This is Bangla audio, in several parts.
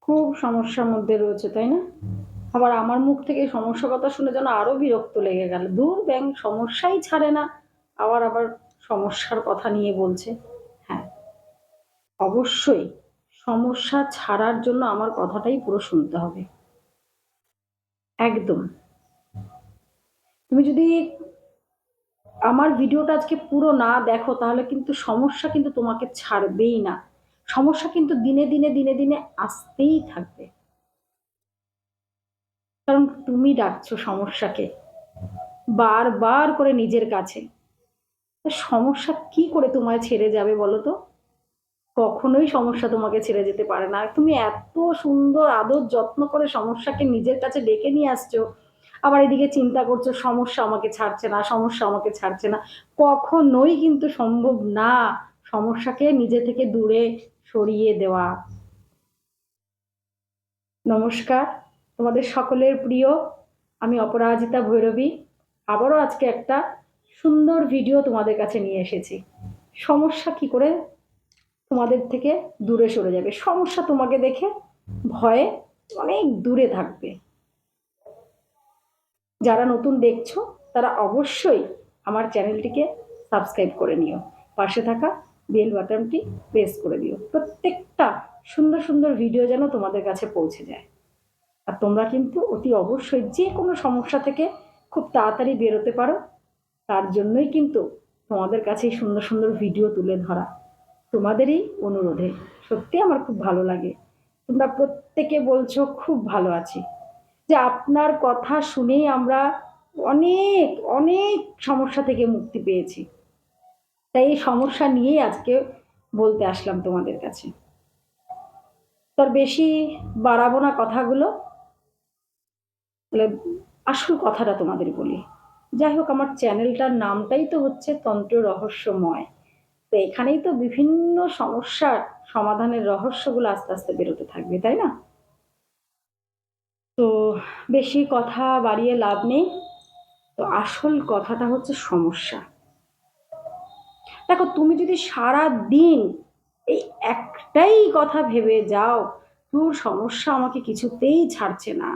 খুব সমস্যার মধ্যে রয়েছে, তাই না? আবার আমার মুখ থেকে এই সমস্যার কথা শুনে যেন আরও বিরক্ত লেগে গেল। দূর ব্যাং, সমস্যাই ছাড়ে না। আবার আবার সমস্যার কথা নিয়ে বলছে। হ্যাঁ অবশ্যই সমস্যা ছাড়ার জন্য আমার কথাটাই পুরো শুনতে হবে। একদম। তুমি যদি আমার ভিডিওটা আজকে পুরো না দেখো, তাহলে কিন্তু সমস্যা কিন্তু তোমাকে ছাড়বেই না। সমস্যা কিন্তু দিনে দিনে দিনে দিনে আসতেই থাকবে। কারণ তুমি ডাকছো সমস্যাকে, বারবার করে নিজের কাছে। সমস্যা কি করে তোমায় ছেড়ে যাবে বলো তো? কখনোই সমস্যা তোমাকে ছেড়ে যেতে পারে না। তুমি এত সুন্দর, আদর, যত্ন করে সমস্যাকে নিজের কাছে ডেকে নিয়ে আসছো। আবার এদিকে চিন্তা করছ, সমস্যা আমাকে ছাড়ছে না, সমস্যা আমাকে ছাড়ছে না। কখনোই কিন্তু সম্ভব না। সমস্যাকে নিজে থেকে দূরে সরিয়ে দেওয়া। নমস্কার, তোমাদের সকলের প্রিয়, আমি অপরাজিতা ভৈরবী। আবারও আজকে একটা সুন্দর ভিডিও তোমাদের কাছে নিয়ে এসেছি। সমস্যা কি করে তোমাদের থেকে দূরে সরে যাবে? সমস্যা তোমাকে দেখে ভয়ে অনেক দূরে থাকবে। যারা নতুন দেখছ, তারা অবশ্যই আমার চ্যানেলটিকে সাবস্ক্রাইব করে নিও। পাশে থাকা বেল বাটনটি প্রেস করে দিও। প্রত্যেকটা সুন্দর সুন্দর ভিডিও যেন তোমাদের কাছে পৌঁছে যায়। আর তোমরা কিন্তু অতি অবশ্যই যে কোনো সমস্যা থেকে খুব তাড়াতাড়ি বেরোতে পারো। তার জন্যই কিন্তু তোমাদের কাছে সুন্দর সুন্দর ভিডিও তুলে ধরা তোমাদেরই অনুরোধে। সত্যি আমার খুব ভালো লাগে। তোমরা প্রত্যেকে বলছো, খুব ভালো আছি। যে আপনার কথা শুনেই আমরা অনেক অনেক সমস্যা থেকে মুক্তি পেয়েছি। তাই এই সমস্যা নিয়েই আজকে বলতে আসলাম তোমাদের কাছে। তোর বেশি বাড়াবো না কথাগুলো। আসল কথাটা তোমাদের বলি। যাই হোক, আমার চ্যানেলটার নামটাই তো হচ্ছে তন্ত্র রহস্যময়। তো এখানেই তো বিভিন্ন সমস্যার সমাধানের রহস্যগুলো আস্তে আস্তে বেরোতে থাকবে, তাই না? তো বেশি কথা বাড়িয়ে লাভ নেই। তো আসল কথাটা হচ্ছে সমস্যা। দেখো, তুমি যদি সারা দিন এই একটাই কথা ভেবে যাও তোর সমস্যা আমাকে কিছুতেই ছাড়ছে না।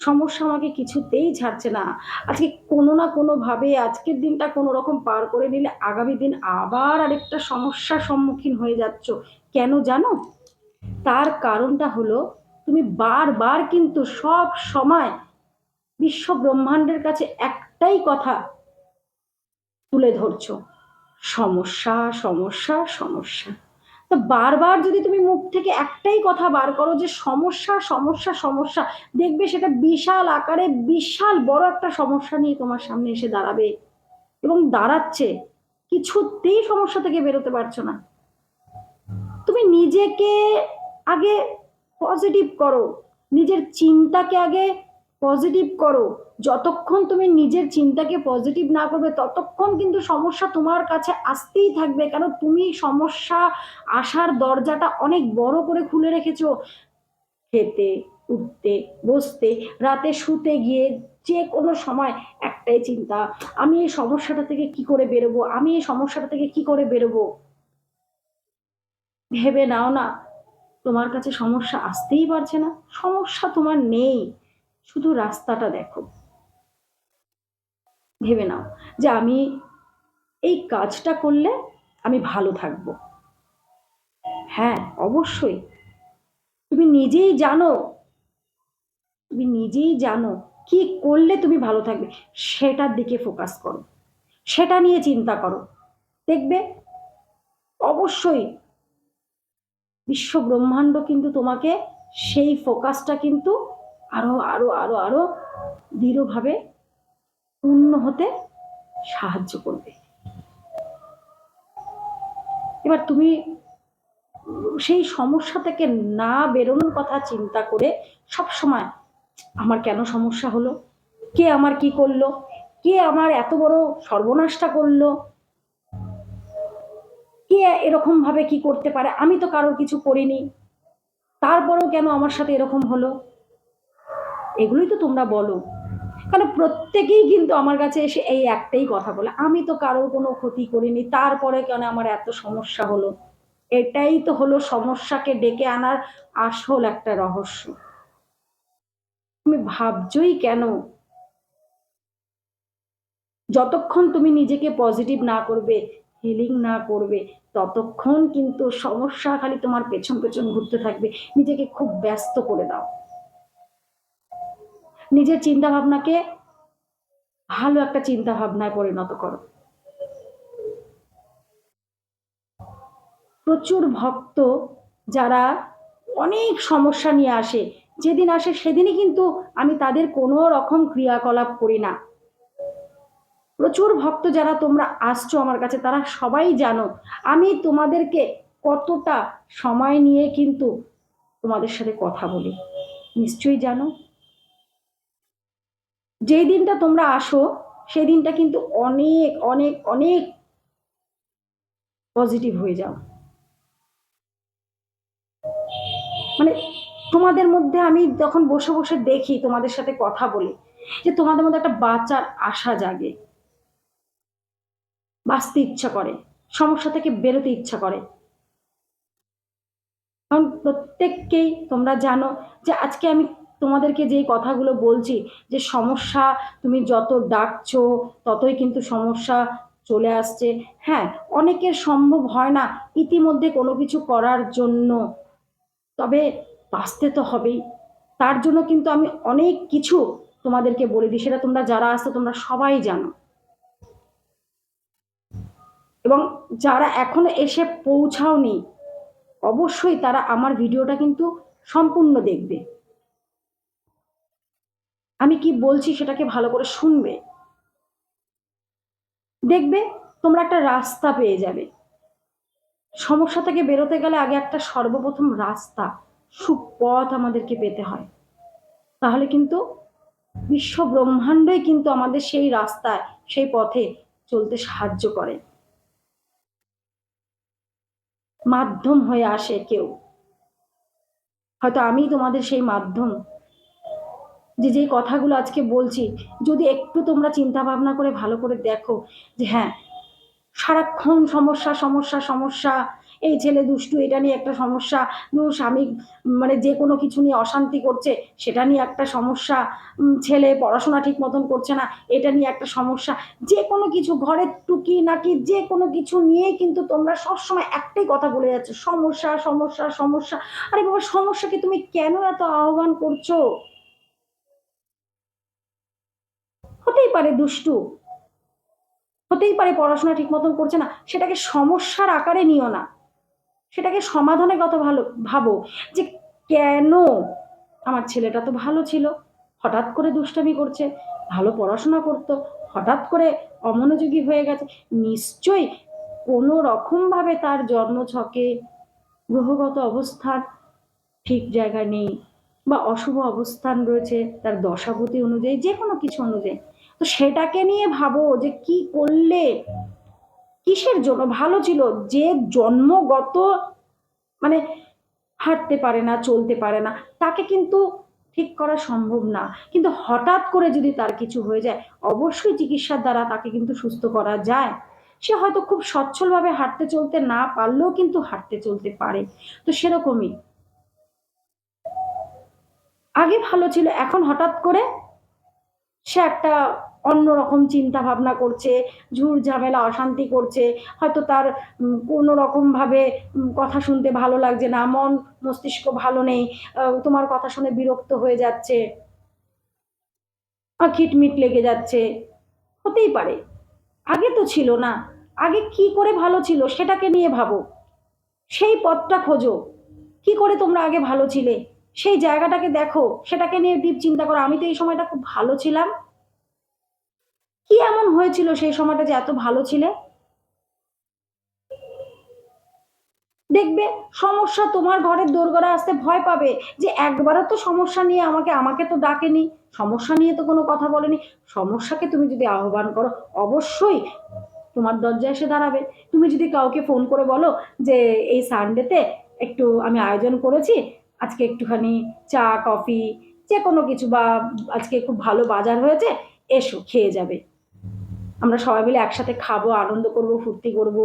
সমস্যা আমাকে কিছুতেই ছাড়ছে না। আজকে কোনো না কোনোভাবে আজকের দিনটা কোনো রকম পার করে নিলে আগামী দিন আবার আরেকটা সমস্যার সম্মুখীন হয়ে যাচ্ছ। কেন জানো? তার কারণটা হলো, তুমি বারবার কিন্তু সব সময় বিশ্ব ব্রহ্মাণ্ডের কাছে একটাই কথা তুলে ধরছো। সমস্যা সমস্যা সমস্যা। তো বারবার যদি তুমি মুখ থেকে একটাই কথা বার করো যে সমস্যা সমস্যা সমস্যা, দেখবে সেটা বিশাল আকারে বিশাল বড় একটা সমস্যা নিয়ে তোমার সামনে এসে দাঁড়াবে। এবং দাঁড়াচ্ছে, কিছুতেই সমস্যা থেকে বেরোতে পারছ না। তুমি নিজেকে আগে পজিটিভ করো, নিজের চিন্তাকে আগে পজিটিভ করো। যতক্ষণ তুমি নিজের চিন্তাকে পজিটিভ না করবে, ততক্ষণ কিন্তু সমস্যা তোমার কাছে আসতেই থাকবে। কেন? তুমি সমস্যা আসার দরজাটা অনেক বড় করে খুলে রেখেছো। খেতে, উঠতে, বসতে, রাতে শুতে গিয়ে যে কোনো সময় একটাই চিন্তা, আমি এই সমস্যাটা থেকে কি করে বেরোবো? আমি এই সমস্যাটা থেকে কি করে বেরোবো? ভেবে নাও না, তোমার কাছে সমস্যা আসতেই পারছে না। সমস্যা তোমার নেই। শুধু রাস্তাটা দেখো। ভেবে নাও যে আমি এই কাজটা করলে আমি ভালো থাকব। হ্যাঁ অবশ্যই। তুমি নিজেই জানো, তুমি নিজেই জানো কি করলে তুমি ভালো থাকবে, সেটার দিকে ফোকাস করো। সেটা নিয়ে চিন্তা করো। দেখবে, অবশ্যই বিশ্ব ব্রহ্মাণ্ড কিন্তু তোমাকে সেই ফোকাসটা কিন্তু আরও আরও আরও আরও দৃঢ়ভাবে পূর্ণ হতে সাহায্য করবে। এবার তুমি সেই সমস্যা থেকে না বেরোনোর কথা চিন্তা করে সব সময় আমার কেন সমস্যা হলো? কে আমার কি করল? কে আমার এত বড় সর্বনাশটা করল? কে এরকম ভাবে কি করতে পারে? আমি তো কারোর কিছু করিনি। তারপরেও কেন আমার সাথে এরকম হলো? এগুলোই তো তোমরা বলো। কারণ প্রত্যেকেই কিন্তু আমার কাছে এসে এই একটাই কথা বলে, আমি তো কারোর কোনো ক্ষতি করিনি, তারপরে কেন আমার এত সমস্যা হলো? এটাই তো হলো সমস্যাকে ডেকে আনার আসল একটা রহস্য। তুমি ভাবছই কেন? যতক্ষণ তুমি নিজেকে পজিটিভ না করবে হিলিং না করবে, ততক্ষণ কিন্তু সমস্যা খালি তোমার পেছন পেছন ঘুরতে থাকবে, নিজেকে খুব ব্যস্ত করে দাও। নিজের চিন্তা ভাবনাকে ভালো একটা চিন্তা ভাবনায় পরিণত করো। প্রচুর ভক্ত যারা অনেক সমস্যা নিয়ে আসে, যেদিন আসে সেদিনই কিন্তু আমি তাদের কোনো রকম ক্রিয়াকলাপ করি না। প্রচুর ভক্ত যারা তোমরা আসছো আমার কাছে, তারা সবাই জানো, আমি তোমাদেরকে কতটা সময় নিয়ে কিন্তু তোমাদের সাথে কথা বলি। নিশ্চয়ই জানো যেই দিনটা তোমরা আসো, সেই দিনটা কিন্তু অনেক অনেক অনেক পজিটিভ হয়ে যাও। মানে তোমাদের মধ্যে আমি যখন বসে বসে দেখি, তোমাদের সাথে কথা বলি, যে তোমাদের মধ্যে একটা বাচ্চার আশা জাগে। বাঁচতে ইচ্ছা করে, সমস্যা থেকে বেরোতে ইচ্ছা করে। কারণ প্রত্যেককেই তোমরা জানো যে আজকে আমি তোমাদেরকে যেই কথাগুলো বলছি, যে সমস্যা তুমি যত ডাকছো, ততই কিন্তু সমস্যা চলে আসছে। হ্যাঁ অনেকের সম্ভব হয় না ইতিমধ্যে কোনো কিছু করার জন্য। তবে বাঁচতে তো হবেই। তার জন্য কিন্তু আমি অনেক কিছু তোমাদেরকে বলে দিই, সেটা তোমরা যারা আসছো তোমরা সবাই জানো। এবং যারা এখনও এসে পৌঁছাওনি, অবশ্যই তারা আমার ভিডিওটা কিন্তু সম্পূর্ণ দেখবে। আমি কি বলছি সেটাকে ভালো করে শুনবে? দেখবে তোমরা একটা রাস্তা পেয়ে যাবে। সমস্যা থেকে বেরোতে গেলে আগে একটা সর্বপ্রথম রাস্তা, সুপথ আমাদেরকে পেতে হয়। তাহলে কিন্তু বিশ্ব ব্রহ্মাণ্ডই কিন্তু আমাদের সেই রাস্তায়, সেই পথে চলতে সাহায্য করে। মাধ্যম হয়ে আসে কেউ। হয়তো আমি তোমাদের সেই মাধ্যম যে যেই কথাগুলো আজকে বলছি, যদি একটু তোমরা চিন্তা ভাবনা করে ভালো করে দেখো যে হ্যাঁ সারাক্ষণ সমস্যা সমস্যা সমস্যা, এই ছেলে দুষ্টু, এটা নিয়ে একটা সমস্যা স্বামী মানে যে কোনো কিছু নিয়ে অশান্তি করছে, সেটা নিয়ে একটা সমস্যা ছেলে পড়াশোনা ঠিক মতন করছে না, এটা নিয়ে একটা সমস্যা, যে কোনো কিছু ঘরের টুকি নাকি যে কোনো কিছু নিয়েই কিন্তু তোমরা সবসময় একটাই কথা বলে যাচ্ছ, সমস্যা সমস্যা সমস্যা। আরে বাবা, সমস্যাকে তুমি কেন এত আহ্বান করছ? হতেই পারে দুষ্টু। হতেই পারে পড়াশোনা ঠিক মতন করছে না। সেটাকে সমস্যার আকারে নিও না। সেটাকে সমাধানে কত ভালো, ভাবো যে কেন আমার ছেলেটা তো ভালো ছিল। হঠাৎ করে দুষ্টামি করছে, ভালো পড়াশোনা করতো, হঠাৎ করে অমনোযোগী হয়ে গেছে। নিশ্চয়ই কোনো রকমভাবে তার জন্মছকে গ্রহগত অবস্থান ঠিক জায়গা নেই বা অশুভ অবস্থান রয়েছে তার দশাপতি অনুযায়ী যে কোনো কিছু অনুযায়ী। তো সেটাকে নিয়ে ভাবো যে কি করলে, কিসের জন্য? ভালো ছিল যে জন্মগত মানে হাঁটতে পারে না, চলতে পারে না, তাকে কিন্তু ঠিক করা সম্ভব না। কিন্তু হঠাৎ করে যদি তার কিছু হয়ে যায়, অবশ্যই চিকিৎসার দ্বারা তাকে কিন্তু সুস্থ করা যায়। সে হয়তো খুব সচ্ছলভাবে হাঁটতে চলতে না পারলেও কিন্তু হাঁটতে চলতে পারে। তো সেরকমই। আগে ভালো ছিল, এখন হঠাৎ করে সে একটা অন্যরকম চিন্তা ভাবনা করছে ঝুর ঝামেলা, অশান্তি করছে। হয়তো তার কোনো রকমভাবে কথা শুনতে ভালো লাগছে না, মন মস্তিষ্ক ভালো নেই তোমার কথা শুনে বিরক্ত হয়ে যাচ্ছে। খিটমিট লেগে যাচ্ছে। হতেই পারে। আগে তো ছিল না। আগে কি করে ভালো ছিল সেটাকে নিয়ে ভাবো। সেই পথটা খোঁজো। কি করে তোমরা আগে ভালো ছিলে? সেই জায়গাটাকে দেখো। সেটাকে নিয়ে ডিপ চিন্তা করো। আমি তো এই সময়টা খুব ভালো ছিলাম। কি এমন হয়েছিল সেই সময়টা যে এত ভালো ছিলে? দেখবে, সমস্যা তোমার ঘরের দোরগড়া আসতে ভয় পাবে যে একবারও তো সমস্যা নিয়ে আমাকে আমাকে তো ডাকেনি। সমস্যা নিয়ে তো কোনো কথা বলেনি। সমস্যাকে তুমি যদি আহ্বান করো, অবশ্যই তোমার দরজায় এসে দাঁড়াবে। তুমি যদি কাউকে ফোন করে বলো যে, এই সানডেতে একটু আমি আয়োজন করেছি, আজকে একটুখানি চা কফি যে কোনো কিছু বা আজকে খুব ভালো বাজার হয়েছে, এসো, খেয়ে যাবে। আমরা সবাই মিলে একসাথে খাব, আনন্দ করব, ফুর্তি করব।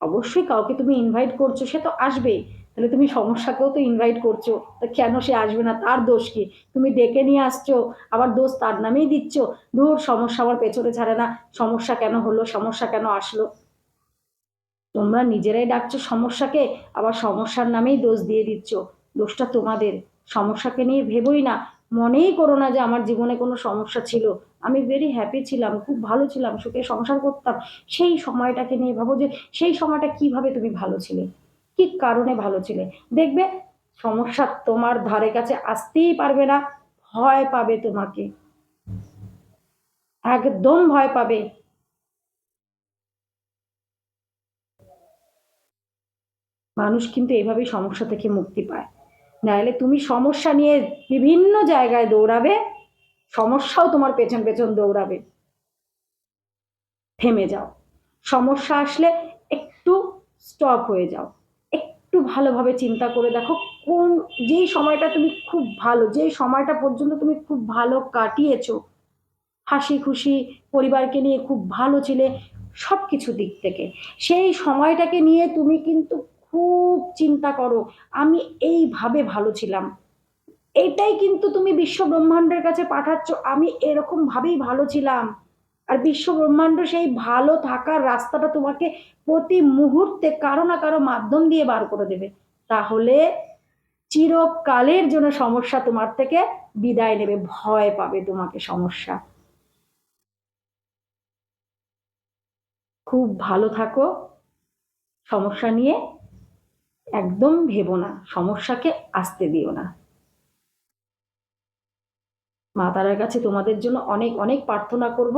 অবশ্যই কাউকে তুমি ইনভাইট করছ, সে তো আসবেই তাহলে তুমি সমস্যাকেও তো ইনভাইট করছ। তা কেন সে আসবে না? তার দোষ কি? তুমি ডেকে নিয়ে আসছো, আবার দোষ তার নামেই দিচ্ছ। দূর সমস্যা আমার পেছনে ছাড়ে না। সমস্যা কেন হলো? সমস্যা কেন আসলো? তোমরা নিজেরাই ডাকছো সমস্যাকে, আবার সমস্যার নামেই দোষ দিয়ে দিচ্ছ। দোষটা তোমাদের। সমস্যাকে নিয়ে ভেবোই না। মনেই করো না যে আমার জীবনে কোনো সমস্যা ছিল। আমি ভেরি হ্যাপি ছিলাম, খুব ভালো ছিলাম, সুখে সংসার করতাম। সেই সময়টাকে নিয়ে ভাবো যে, সেই সময়টা কীভাবে তুমি ভালো ছিলে? কি কারণে ভালো ছিলে? দেখবে, সমস্যা তোমার ধারে কাছে আসতেই পারবে না, ভয় পাবে তোমাকে। একদম ভয় পাবে। মানুষ কিন্তু এভাবেই সমস্যা থেকে মুক্তি পায়। নাহলে তুমি সমস্যা নিয়ে বিভিন্ন জায়গায় দৌড়াবে সমস্যাও তোমার পেছন পেছন দৌড়াবে। থেমে যাও। সমস্যা আসলে একটু স্টপ হয়ে যাও। একটু ভালোভাবে চিন্তা করে দেখো কোন, যেই সময়টা তুমি খুব ভালো, যেই সময়টা পর্যন্ত তুমি খুব ভালো কাটিয়েছো হাসি খুশি পরিবারকে নিয়ে খুব ভালো ছিলে সব কিছু দিক থেকে। সেই সময়টাকে নিয়ে তুমি কিন্তু খুব চিন্তা করো, আমি এইভাবে ভালো ছিলাম। এটাই কিন্তু তুমি বিশ্ব ব্রহ্মাণ্ডের কাছে পাঠাচ্ছ। আমি এরকম ভাবেই ভালো ছিলাম। আর বিশ্ব ব্রহ্মাণ্ড সেই ভালো থাকার রাস্তাটা তোমাকে প্রতি মুহূর্তে কারও না কারও মাধ্যম দিয়ে বার করে দেবে। তাহলে চিরকালের জন্য সমস্যা তোমার থেকে বিদায় নেবে, ভয় পাবে তোমাকে সমস্যা। খুব ভালো থাকো। সমস্যা নিয়ে একদম ভেবো না। সমস্যাকে আসতে দিও না। মা তারার কাছে তোমাদের জন্য অনেক অনেক প্রার্থনা করব।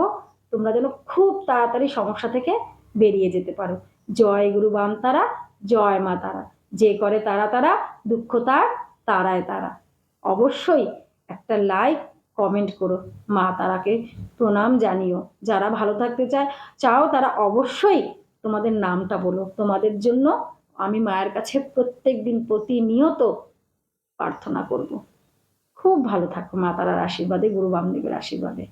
তোমরা যেন খুব তাড়াতাড়ি সমস্যা থেকে বেরিয়ে যেতে পারো। জয় গুরু বাম তারা জয় মা তারা যে করে তারা তারা, দুঃখ তার তারায় তারা। অবশ্যই একটা লাইক কমেন্ট করো। মা তারাকে প্রণাম জানিও। যারা ভালো থাকতে চায়, চাও তারা অবশ্যই তোমাদের নামটা বলো। তোমাদের জন্য আমি মায়ের কাছে প্রত্যেক দিন প্রতিনিয়ত প্রার্থনা করব। খুব ভালো থাকো মা তারার আশীর্বাদে গুরু বামদেবের আশীর্বাদে।